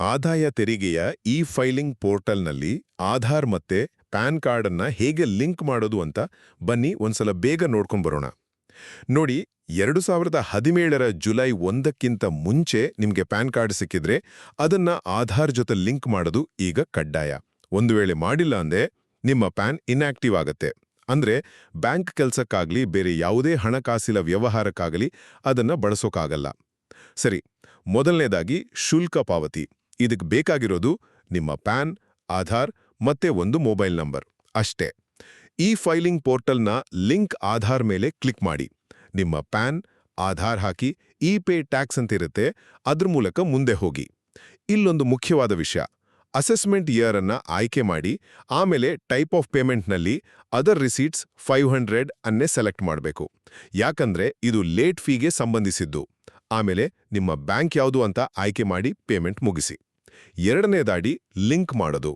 ಆದಾಯ ತೆರಿಗೆಯ E filing ಪೋರ್ಟಲ್ನಲ್ಲಿ ಆಧಾರ್ ಮತ್ತೆ ಪ್ಯಾನ್ ಕಾರ್ಡನ್ನ ಹೇಗೆ ಲಿಂಕ್ ಮಾಡೋದು ಅಂತ ಬನ್ನಿ ಒಂದ್ಸಲ ಬೇಗ ನೋಡ್ಕೊಂಡ್ ಬರೋಣ. ನೋಡಿ, ಎರಡು ಸಾವಿರದ ಹದಿನೇಳರ ಜುಲೈ ಒಂದಕ್ಕಿಂತ ಮುಂಚೆ ನಿಮಗೆ ಪ್ಯಾನ್ ಕಾರ್ಡ್ ಸಿಕ್ಕಿದ್ರೆ ಅದನ್ನ ಆಧಾರ್ ಜೊತೆ ಲಿಂಕ್ ಮಾಡೋದು ಈಗ ಕಡ್ಡಾಯ. ಒಂದು ವೇಳೆ ಮಾಡಿಲ್ಲ ಅಂದ್ರೆ ನಿಮ್ಮ ಪ್ಯಾನ್ ಇನ್ಆಕ್ಟಿವ್ ಆಗತ್ತೆ. ಅಂದ್ರೆ ಬ್ಯಾಂಕ್ ಕೆಲ್ಸಕ್ಕಾಗ್ಲಿ ಬೇರೆ ಯಾವುದೇ ಹಣಕಾಸಿನ ವ್ಯವಹಾರಕ್ಕಾಗಲಿ ಅದನ್ನ ಬಳಸೋಕ್ಕಾಗಲ್ಲ ಸರಿ, ಮೊದಲನೇದಾಗಿ ಶುಲ್ಕ ಪಾವತಿ. ಇದಕ್ಕೆ ಬೇಕಾಗಿರೋದು ನಿಮ್ಮ ಪ್ಯಾನ್, ಆಧಾರ್ ಮತ್ತೆ ಒಂದು ಮೊಬೈಲ್ ನಂಬರ್. ಅಷ್ಟೇ. ಈ ಫೈಲಿಂಗ್ ಪೋರ್ಟಲ್ನ ಲಿಂಕ್ ಆಧಾರ್ ಮೇಲೆ ಕ್ಲಿಕ್ ಮಾಡಿ. ನಿಮ್ಮ ಪ್ಯಾನ್, ಆಧಾರ್ ಹಾಕಿ ಇ ಪೇ ಟ್ಯಾಕ್ಸ್ ಅಂತಿರುತ್ತೆ, ಅದ್ರ ಮೂಲಕ ಮುಂದೆ ಹೋಗಿ. ಇಲ್ಲೊಂದು ಮುಖ್ಯವಾದ ವಿಷಯ, ಅಸೆಸ್ಮೆಂಟ್ ಇಯರ್ ಅನ್ನ ಆಯ್ಕೆ ಮಾಡಿ, ಆಮೇಲೆ ಟೈಪ್ ಆಫ್ ಪೇಮೆಂಟ್ನಲ್ಲಿ ಅದರ್ ರಿಸೀಟ್ಸ್ ಫೈವ್ ಹಂಡ್ರೆಡ್ ಅನ್ನೇ ಸೆಲೆಕ್ಟ್ ಮಾಡಬೇಕು. ಯಾಕಂದ್ರೆ ಇದು ಲೇಟ್ ಫೀಗೆ ಸಂಬಂಧಿಸಿದ್ದು. ಆಮೇಲೆ ನಿಮ್ಮ ಬ್ಯಾಂಕ್ ಯಾವುದು ಅಂತ ಆಯ್ಕೆ ಮಾಡಿ ಪೇಮೆಂಟ್ ಮುಗಿಸಿ. ಎರಡನೇದಾಡಿ ಲಿಂಕ್ ಮಾಡೋದು.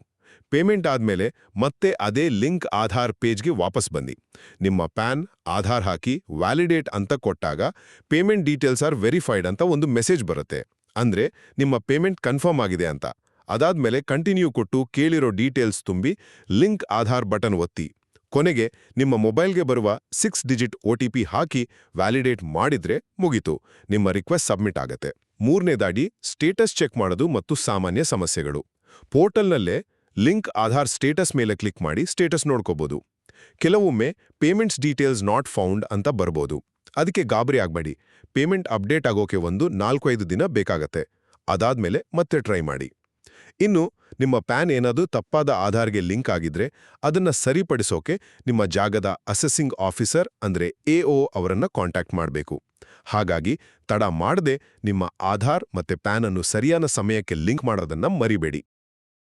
ಪೇಮೆಂಟ್ ಆದಮೇಲೆ ಮತ್ತೆ ಅದೇ ಲಿಂಕ್ ಆಧಾರ್ ಪೇಜ್ಗೆ ವಾಪಸ್ ಬನ್ನಿ. ನಿಮ್ಮ ಪ್ಯಾನ್, ಆಧಾರ್ ಹಾಕಿ, ವ್ಯಾಲಿಡೇಟ್ ಅಂತ ಕೊಟ್ಟಾಗ ಪೇಮೆಂಟ್ ಡೀಟೇಲ್ಸ್ ಆರ್ ವೆರಿಫೈಡ್ ಅಂತ ಒಂದು ಮೆಸೇಜ್ ಬರುತ್ತೆ. ಅಂದ್ರೆ ನಿಮ್ಮ ಪೇಮೆಂಟ್ ಕನ್ಫರ್ಮ್ ಆಗಿದೆ ಅಂತ. ಅದಾದಮೇಲೆ ಕಂಟಿನ್ಯೂ ಕೊಟ್ಟು ಕೇಳಿರೋ ಡೀಟೇಲ್ಸ್ ತುಂಬಿ ಲಿಂಕ್ ಆಧಾರ್ ಬಟನ್ ಒತ್ತಿ. ಕೊನೆಗೆ ನಿಮ್ಮ ಮೊಬೈಲ್ಗೆ ಬರುವ ಸಿಕ್ಸ್ ಡಿಜಿಟ್ ಒ ಹಾಕಿ ವ್ಯಾಲಿಡೇಟ್ ಮಾಡಿದ್ರೆ ಮುಗಿತು. ನಿಮ್ಮ ರಿಕ್ವೆಸ್ಟ್ ಸಬ್ಮಿಟ್ ಆಗತ್ತೆ. ಮೂರನೇದಾಡಿ ಸ್ಟೇಟಸ್ ಚೆಕ್ ಮಾಡೋದು ಮತ್ತು ಸಾಮಾನ್ಯ ಸಮಸ್ಯೆಗಳು. ಪೋರ್ಟಲ್ನಲ್ಲೇ ಲಿಂಕ್ ಆಧಾರ್ ಸ್ಟೇಟಸ್ ಮೇಲೆ ಕ್ಲಿಕ್ ಮಾಡಿ ಸ್ಟೇಟಸ್ ನೋಡ್ಕೋಬೋದು. ಕೆಲವೊಮ್ಮೆ ಪೇಮೆಂಟ್ಸ್ ಡೀಟೇಲ್ಸ್ ನಾಟ್ ಫೌಂಡ್ ಅಂತ ಬರ್ಬೋದು. ಅದಕ್ಕೆ ಗಾಬರಿ ಆಗಬೇಡಿ. ಪೇಮೆಂಟ್ ಅಪ್ಡೇಟ್ ಆಗೋಕೆ ಒಂದು ನಾಲ್ಕೈದು ದಿನ ಬೇಕಾಗತ್ತೆ. ಅದಾದ್ಮೇಲೆ ಮತ್ತೆ ಟ್ರೈ ಮಾಡಿ. ಇನ್ನು ನಿಮ್ಮ ಪ್ಯಾನ್ ಏನಾದರೂ ತಪ್ಪಾದ ಆಧಾರ್ಗೆ ಲಿಂಕ್ ಆಗಿದ್ರೆ ಅದನ್ನ ಸರಿಪಡಿಸೋಕೆ ನಿಮ್ಮ ಜಾಗದ ಅಸೆಸಿಂಗ್ ಆಫೀಸರ್ ಅಂದ್ರೆ ಒ ಅವರನ್ನು ಕಾಂಟ್ಯಾಕ್ಟ್ ಮಾಡಬೇಕು. ಹಾಗಾಗಿ ತಡ ಮಾಡದೆ ನಿಮ್ಮ ಆಧಾರ್ ಮತ್ತೆ ಪ್ಯಾನ್ ಅನ್ನು ಸರಿಯಾದ ಸಮಯಕ್ಕೆ ಲಿಂಕ್ ಮಾಡೋದನ್ನ ಮರಿಬೇಡಿ.